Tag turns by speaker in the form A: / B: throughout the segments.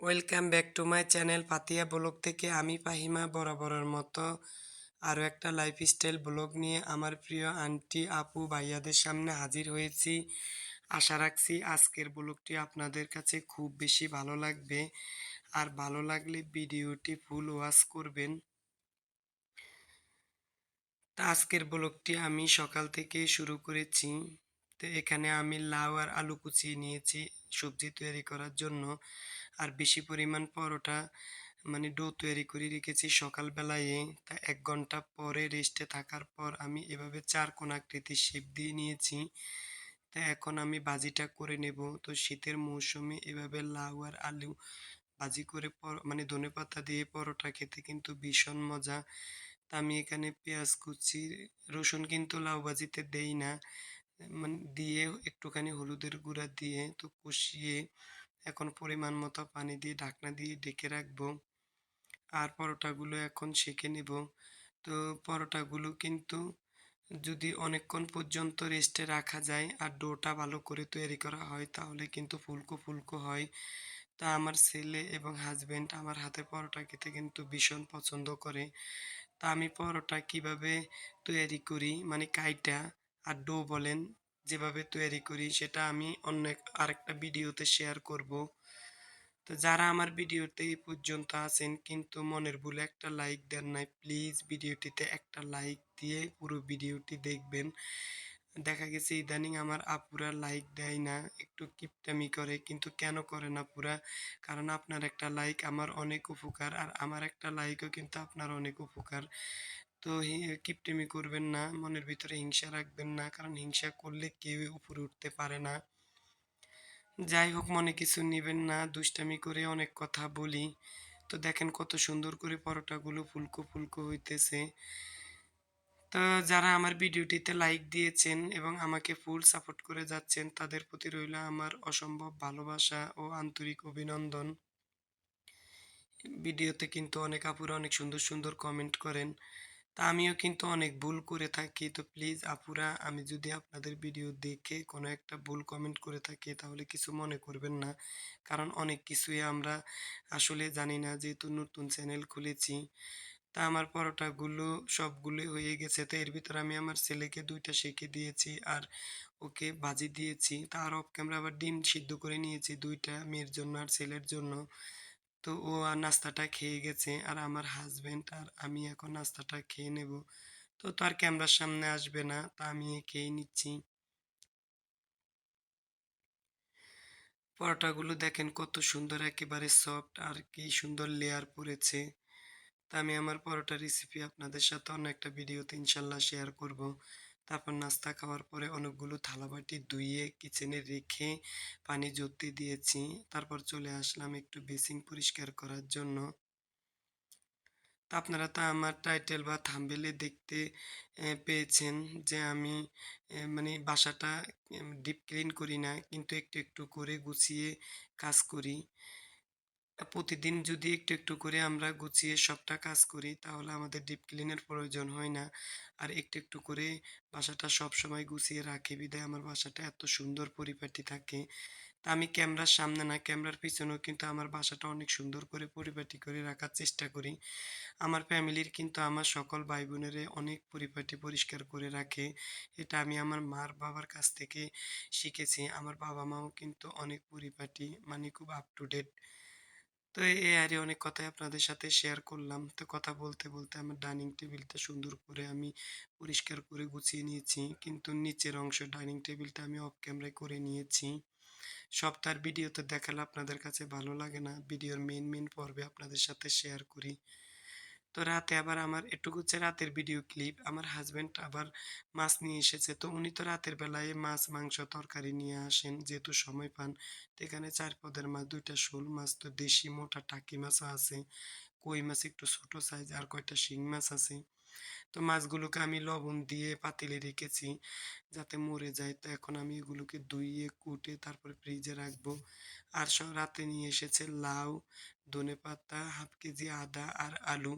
A: Welcome back to my channel Patiya blog থেকে আমি পাহিমা বরাবরের মতো আরও একটা লাইফস্টাইল ব্লগ নিয়ে আমার প্রিয় আন্টি, আপু, ভাইয়াদের সামনে হাজির হয়েছি। আশা রাখছি আজকের ব্লগটি আপনাদের কাছে খুব বেশি ভালো লাগবে। আর ভালো লাগলে ভিডিওটি ফুল ওয়াচ করবেন। তা আজকের ব্লগটি আমি সকাল থেকে শুরু করেছি। তো এখানে আমি লাউ আর আলু কুচিয়ে নিয়েছি সবজি তৈরি করার জন্য। আর বেশি পরিমাণ পরোটা মানে ডো তৈরি করে রেখেছি সকালবেলায়। তা এক ঘণ্টা পরে রেস্টে থাকার পর আমি এভাবে চার কোণ আকৃতির শেপ দিয়ে নিয়েছি। তা এখন আমি ভাজিটা করে নেব। তো শীতের মৌসুমে এভাবে লাউ আর আলু ভাজি করে পর মানে ধনে পাতা দিয়ে পরোটা খেতে কিন্তু ভীষণ মজা। তা আমি এখানে পেঁয়াজ কুচি, রসুন কিন্তু লাউ ভাজিতে দেই না। মানে দিয়ে একটুখানি হলুদের গুঁড়া দিয়ে তো কষিয়ে এখন পরিমাণ মতো পানি দিয়ে ঢাকনা দিয়ে ঢেকে রাখব। আর পরোটাগুলো এখন সেঁকে নেব। তো পরোটাগুলো কিন্তু যদি অনেকক্ষণ পর্যন্ত রেস্টে রাখা যায় আর ডোটা ভালো করে তৈরি করা হয় তাহলে কিন্তু ফুলকো ফুলকো হয়। তা আমার ছেলে এবং হাজবেন্ড আমার হাতে পরোটা খেতে কিন্তু ভীষণ পছন্দ করে। তা আমি পরোটা কীভাবে তৈরি করি? মানে কাইটা আর ডো বলেন, যেভাবে তৈরি করি সেটা আমি অন্য আরেকটা ভিডিওতে শেয়ার করব। তো যারা আমার ভিডিওতে এই পর্যন্ত আছেন, কিন্তু মনের ভুলে একটা লাইক দেন নাই প্লিজ ভিডিওটিতে একটা লাইক দিয়ে পুরো ভিডিওটি দেখবেন। দেখা গেছে, ইদানিং আমার আপুরা লাইক দেয় না, একটু কিপটামি করে, কিন্তু কেন করে না পুরা? কারণ আপনার একটা লাইক আমার অনেক উপকার, আর আমার একটা লাইকও কিন্তু আপনার অনেক উপকার। তো কিপটামি করবেন না, মনের ভিতরে হিংসা রাখবেন না, কারণ হিংসা করলে কেউ উপরে উঠতে পারে না। যাই হোক, মনে কিছু নেবেন না, দুষ্টামি করে অনেক কথা বলি। তো দেখেন কত সুন্দর করে পরোটাগুলো ফুলকো ফুলকো হইতেছে। তো যারা আমার ভিডিওটিতে লাইক দিয়েছেন এবং আমাকে ফুল সাপোর্ট করে যাচ্ছেন, তাদের প্রতি রইল আমার অসম্ভব ভালোবাসা ও আন্তরিক অভিনন্দন। ভিডিওতে কিন্তু অনেক আপুরা অনেক সুন্দর সুন্দর কমেন্ট করেন। তা আমিও কিন্তু অনেক ভুল করে থাকি। তো প্লিজ আপুরা, আমি যদি আপনাদের ভিডিও দেখে কোনো একটা ভুল কমেন্ট করে থাকি, তাহলে কিছু মনে করবেন না। কারণ অনেক কিছুই আমরা আসলে জানি না, যেহেতু নতুন চ্যানেল খুলেছি। তা আমার পরোটাগুলো সবগুলো হয়ে গেছে। তো এর ভিতরে আমি আমার ছেলেকে দুইটা সেঁকে দিয়েছি আর ওকে ভাজি দিয়েছি। তার অফ ক্যামেরা আবার ডিম সিদ্ধ করে নিয়েছি দুইটা মেয়ের জন্য আর ছেলের জন্য। তো ও নাস্তাটা খেয়ে গেছে, আর আমার হাজবেন্ড আর আমি এখন নাস্তাটা খেয়ে নেব। তো তার ক্যামেরার সামনে আসবে না, তা আমি খেয়ে নিচ্ছি। পরোটাগুলো দেখেন কত সুন্দর, একেবারে সফট আর কি সুন্দর লেয়ার পড়েছে। তা আমি আমার পরোটা রেসিপি আপনাদের সাথে অন্য একটা ভিডিওতে ইনশাল্লাহ শেয়ার করব। তারপর নাস্তা খাওয়ার পরে অনেকগুলো থালাবাটি ধুইয়ে কিচেনে রেখে পানি জড়তে দিয়েছি। তারপর চলে আসলাম একটু বেসিং পরিষ্কার করার জন্য। আপনারা তো আমার টাইটেল বা থাম্বেলে দেখতে পেয়েছেন যে আমি মানে বাসাটা ডিপ ক্লিন করি না, কিন্তু একটু একটু করে গুছিয়ে কাজ করি। প্রতিদিন যদি একটু একটু করে আমরা গুছিয়ে সবটা কাজ করি, তাহলে আমাদের ডিপ ক্লিনের প্রয়োজন হয় না। আর একটু একটু করে বাসাটা সব সময় গুছিয়ে রাখি। বিধায় আমার বাসাটা এত সুন্দর পরিপাটি থাকে। তা আমি ক্যামেরার সামনে না, ক্যামেরার পিছনেও কিন্তু আমার বাসাটা অনেক সুন্দর করে পরিপাটি করে রাখার চেষ্টা করি। আমার ফ্যামিলির কিন্তু আমার সকল ভাই বোনেরে অনেক পরিপাটি পরিষ্কার করে রাখে। এটা আমি আমার মার বাবার কাছ থেকে শিখেছি। আমার বাবা মাও কিন্তু অনেক পরিপাটি মানে খুব আপ টু ডেট তো এই আরই অনেক কথাই আপনাদের সাথে শেয়ার করলাম। তো কথা বলতে বলতে আমার ডাইনিং টেবিলটা সুন্দর করে আমি পরিষ্কার করে গুছিয়ে নিয়েছি। কিন্তু নিচের অংশ ডাইনিং টেবিলটা আমি অফ ক্যামেরায় করে নিয়েছি। সপ্তাহের ভিডিওতে দেখালে আপনাদের কাছে ভালো লাগে না। ভিডিওর মেন মেন পর্বে আপনাদের সাথে শেয়ার করি। তো রাতে আবার আমার এটুকু হচ্ছে রাতের ভিডিও ক্লিপ আমার হাজব্যান্ড আবার মাছ নিয়ে এসেছে। তো উনি তো রাতের বেলায় মাছ, মাংস তরকারি নিয়ে আসেন, যেহেতু সময় পান। তো এখানে চার পদের মাছ, দুইটা শোল মাছ, তো দেশি মোটা টাকি মাছও আছে, কই মাছ একটু ছোট সাইজ আর কয়টা শিং মাছ আছে। তো মাছগুলোকে আমি লবণ দিয়ে পাতিলে রেখেছি, যাতে মরে যায়। তো এখন আমি এগুলোকে ধুইয়ে, কুটে, তারপরে ফ্রিজে রাখব। আর সব রাতে নিয়ে এসেছে লাউ ধনেপাতা হাফ কেজি আদা আর আলু।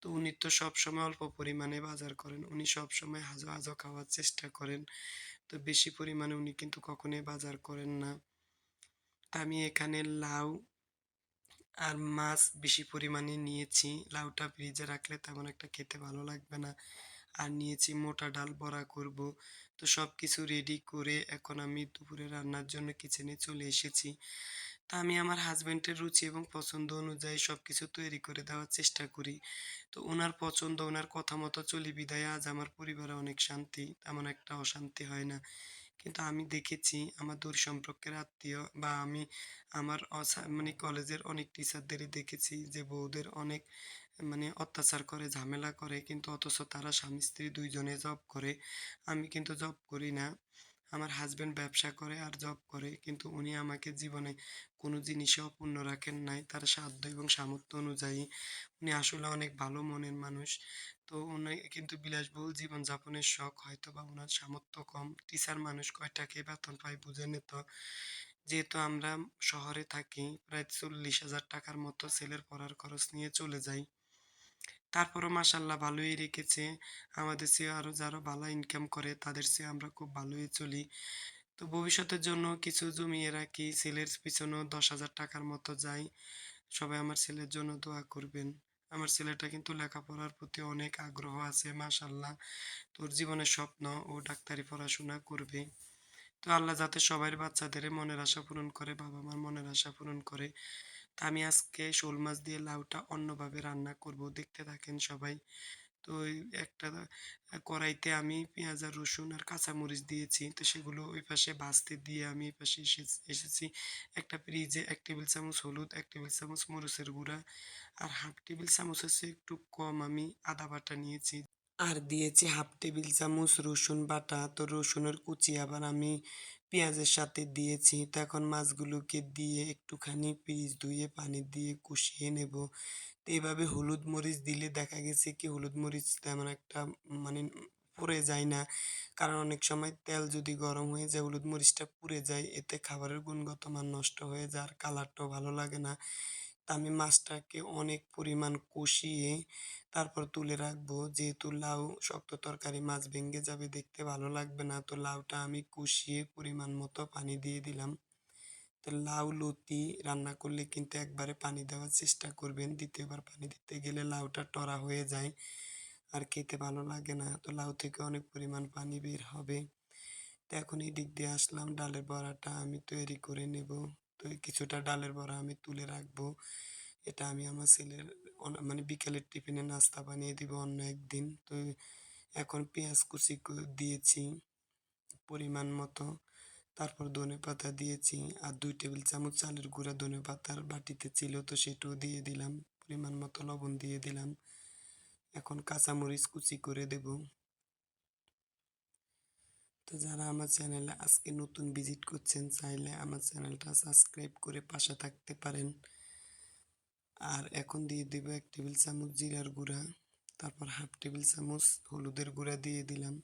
A: তো উনি তো সব সময় অল্প পরিমাণে বাজার করেন। উনি সব সময় হাজো হাজো খাওয়ার চেষ্টা করেন। তো বেশি পরিমাণে উনি কিন্তু কখনোই বাজার করেন না। আমি এখানে লাউ আর মাছ বেশি পরিমাণে নিয়েছি। লাউটা ফ্রিজে রাখলে তেমন একটা খেতে ভালো লাগবে না। আর নিয়েছি মোটা ডাল বড়া করব। তো সব কিছু রেডি করে এখন আমি দুপুরে রান্নার জন্য কিচেনে চলে এসেছি। তা আমি আমার হাজব্যান্ডের রুচি এবং পছন্দ অনুযায়ী সব কিছু তৈরি করে দেওয়ার চেষ্টা করি। তো ওনার পছন্দ, ওনার কথা মতো চলি বিদায়, আজ আমার পরিবারে অনেক শান্তি, তেমন একটা অশান্তি হয় না। কিন্তু আমি দেখেছি আমার দূর সম্পর্কের আত্মীয় বা আমি আমার মানে কলেজের অনেক টিচারদেরই দেখেছি যে বউদের অনেক মানে অত্যাচার করে, ঝামেলা করে, কিন্তু অথচ তারা স্বামী, স্ত্রী দুইজনে জব করে। আমি কিন্তু জব করি না। আমার হাজবেন্ড ব্যবসা করে আর জব করে, কিন্তু উনি আমাকে জীবনে কোনো জিনিসে অপূর্ণ রাখেন নাই। তার সাধ্য এবং সামর্থ্য অনুযায়ী উনি আসলে অনেক ভালো মনের মানুষ। তো উনি কিন্তু বিলাসবহুল জীবনযাপনের শখ। হয়তো বা ওনার সামর্থ্য কম। টিচার মানুষ কয় টাকায় বেতন পায় বুঝেন তো। যেহেতু আমরা শহরে থাকি, প্রায় চল্লিশ হাজার টাকার মতো ছেলের পড়ার খরচ নিয়ে চলে যাই। তারপরও মাসাল্লাহ ভালোই রেখেছে। আমাদের চেয়ে আরও যারা ভালো ইনকাম করে, তাদের চেয়ে আমরা খুব ভালোই চলি। তো ভবিষ্যতের জন্য কিছু জমিয়ে রাখি, ছেলের পিছনেও দশ হাজার টাকার মতো যাই। সবাই আমার ছেলের জন্য দোয়া করবেন। আমার ছেলেটা কিন্তু লেখাপড়ার প্রতি অনেক আগ্রহ আছে, মাশাল্লাহ। তোর জীবনের স্বপ্ন ও ডাক্তারি পড়াশোনা করবে। তো আল্লাহ যাতে সবার বাচ্চাদের মনের আশা পূরণ করে বাবা মার মনের আশা পূরণ করে। তা আমি আজকে শোল মাছ দিয়ে লাউটা অন্যভাবে রান্না করব, দেখতে থাকেন সবাই। তো একটা কড়াইতে আমি পেঁয়াজ আর রসুন আর কাঁচামরিচ দিয়েছি, তো সেগুলো ওই পাশে ভাজতে দিয়ে আমি এই পাশে এসেছি। একটা ফ্রিজে এক টেবিল চামচ হলুদ, এক টেবিল চামচ মরিচের গুঁড়া আর হাফ টেবিল চামচের হচ্ছে একটু কম আমি আদা বাটা নিয়েছি। আর দিয়েছি হাফ টেবিল চামচ রসুন বাটা, তো রসুনের কুচি আবার আমি পেঁয়াজের সাথে দিয়েছি। তো এখন মাছগুলোকে দিয়ে একটুখানি পিস ধুয়ে পানি দিয়ে কষিয়ে নেব। তো এইভাবে হলুদ মরিচ দিলে দেখা গেছে কি, হলুদ মরিচ তেমন একটা মানে পুড়ে যায় না। কারণ অনেক সময় তেল যদি গরম হয়ে যায়, হলুদ মরিচটা পুড়ে যায়, এতে খাবারের গুণগত মান নষ্ট হয়ে যায় আর কালারটাও ভালো লাগে না। আমি মাছটাকে অনেক পরিমাণ কষিয়ে তারপর তুলে রাখব। যেহেতু লাউ শক্ত তরকারি, মাছ ভেঙে যাবে দেখতে ভালো লাগবে না। তো লাউটা আমি কষিয়ে পরিমাণ মতো পানি দিয়ে দিলাম। তো লাউ লতি রান্না করলে কিন্তু একবারে পানি দেওয়ার চেষ্টা করবেন। দ্বিতীয়বার পানি দিতে গেলে লাউটা টরা হয়ে যায়, আর খেতে ভালো লাগে না। তো লাউ থেকে অনেক পরিমাণ পানি বের হবে। তো এখন এই দিক দিয়ে আসলাম। ডালের বড়াটা আমি তৈরি করে নেব। তো কিছুটা ডালের বড়া আমি তুলে রাখব। এটা আমি আমার ছেলের মানে বিকেলের টিফিনে নাস্তা বানিয়ে দিব অন্য একদিন। তো এখন পেঁয়াজ কুচি দিয়েছি পরিমাণ মতো। তারপর ধনে পাতা দিয়েছি আর দুই টেবিল চামচ চালের গুঁড়া ধনে পাতার বাটিতে ছিল তো সেটাও দিয়ে দিলাম। পরিমাণ মতো লবণ দিয়ে দিলাম। এখন কাঁচামরিচ কুচি করে দেব। তো যারা আমার চ্যানেলে আজকে নতুন ভিজিট করছেন, চাইলে আমার চ্যানেলটা সাবস্ক্রাইব করে পাশে থাকতে পারেন। আর এখন দিয়ে দেব এক টেবিল চামচ জিরার গুঁড়া, তারপর হাফ টেবিল চামচ হলুদের গুঁড়া দিয়ে দিলাম।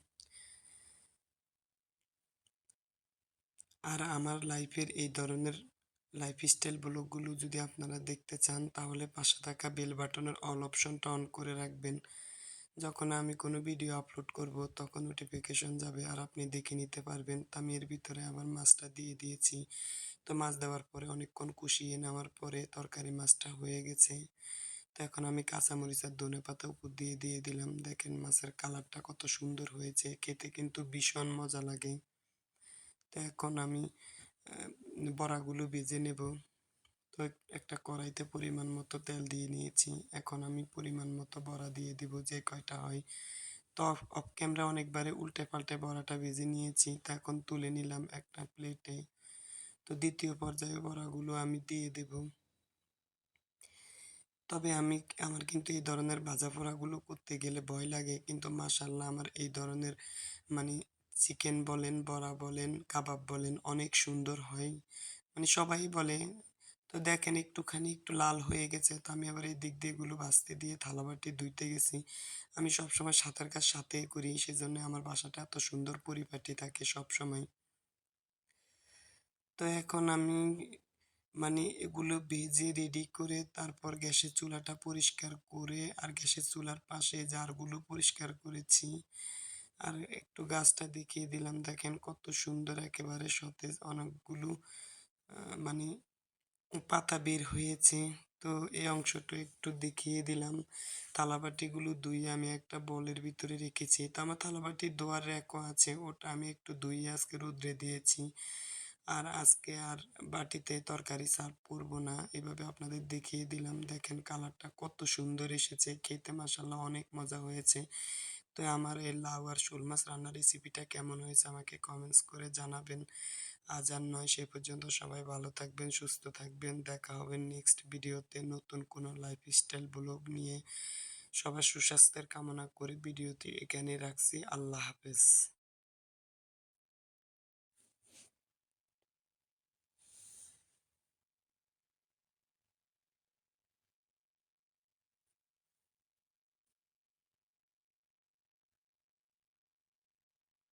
A: আর আমার লাইফের এই ধরনের লাইফস্টাইল ব্লগগুলো যদি আপনারা দেখতে চান, তাহলে পাশে থাকা বেল বাটনের অল অপশনটা অন করে রাখবেন। যখন আমি কোনো ভিডিও আপলোড করব, তখন নোটিফিকেশন যাবে আর আপনি দেখে নিতে পারবেন। তা আমি এর ভিতরে আবার মাছটা দিয়ে দিয়েছি। তো মাছ দেওয়ার পরে অনেকক্ষণ কষিয়ে নেওয়ার পরে তরকারি মাছটা হয়ে গেছে। তো এখন আমি কাঁচামরিচ আর ধনে পাতা উপর দিয়ে দিয়ে দিলাম। দেখেন মাছের কালারটা কত সুন্দর হয়েছে। খেতে কিন্তু ভীষণ মজা লাগে। তো এখন আমি বড়াগুলো ভেজে নেব। তো একটা কড়াইতে পরিমাণ মতো তেল দিয়ে নিয়েছি। এখন আমি পরিমাণ মতো বড়া দিয়ে দিব যে কয়টা হয়। তো অফ ক্যামেরা অনেকবারে উল্টে পাল্টে বড়াটা ভেজে নিয়েছি। তা এখন তুলে নিলাম একটা প্লেটে। তো দ্বিতীয় পর্যায়ে বড়াগুলো আমি দিয়ে দেব। তবে আমি, আমার কিন্তু এই ধরনের ভাজা পোড়াগুলো করতে গেলে ভয় লাগে। কিন্তু মাশাল্লাহ আমার এই ধরনের মানে চিকেন বলেন, বড়া বলেন, কাবাব বলেন অনেক সুন্দর হয়। মানে সবাই বলে তো দেখেন একটুখানি একটু লাল হয়ে গেছে, তো আমি আবার এই দিক দিয়ে এগুলো ভাজতে দিয়ে থালাবাটি ধুইতে গেছি। আমি সবসময় সাঁতার কাজ সাথেই করি, সেজন্য আমার বাসাটা এত সুন্দর পরিপাটি থাকে সবসময়। তো এখন আমি মানে এগুলো ভেজে রেডি করে তারপর গ্যাসের চুলাটা পরিষ্কার করে আর গ্যাসের চুলার পাশে জারগুলো পরিষ্কার করেছি। আর একটু গাছটা দেখিয়ে দিলাম, দেখেন কত সুন্দর একেবারে সতেজ অনেকগুলো মানে পাতা বের হয়েছে। তো এই অংশটা একটু দেখিয়ে দিলাম। থালাবাটিগুলো ধুয়ে আমি একটা বলের ভিতরে রেখেছি। তো আমার থালাবাটির ধোয়ার র্যাকও আছে, ওটা আমি একটু ধুয়ে আজকে রোদ্রে দিয়েছি। আর আজকে আর বাটিতে তরকারি সার্ভ করব না, এভাবে আপনাদের দেখিয়ে দিলাম। দেখেন কালারটা কত সুন্দর এসেছে, খেতে মাসাল্লাহ অনেক মজা হয়েছে। তো আমার এই লাউ আর শোল মাছ রান্নার রেসিপিটা কেমন হয়েছে আমাকে কমেন্টস করে জানাবেন। আজ আর নয়, সে পর্যন্ত সবাই ভালো থাকবেন, সুস্থ থাকবেন। দেখা হবে নেক্সট ভিডিওতে নতুন কোনো লাইফস্টাইল ব্লগ নিয়ে। সবার সুস্বাস্থ্যের কামনা করে ভিডিওটি এখানে রাখছি। আল্লাহ হাফেজ।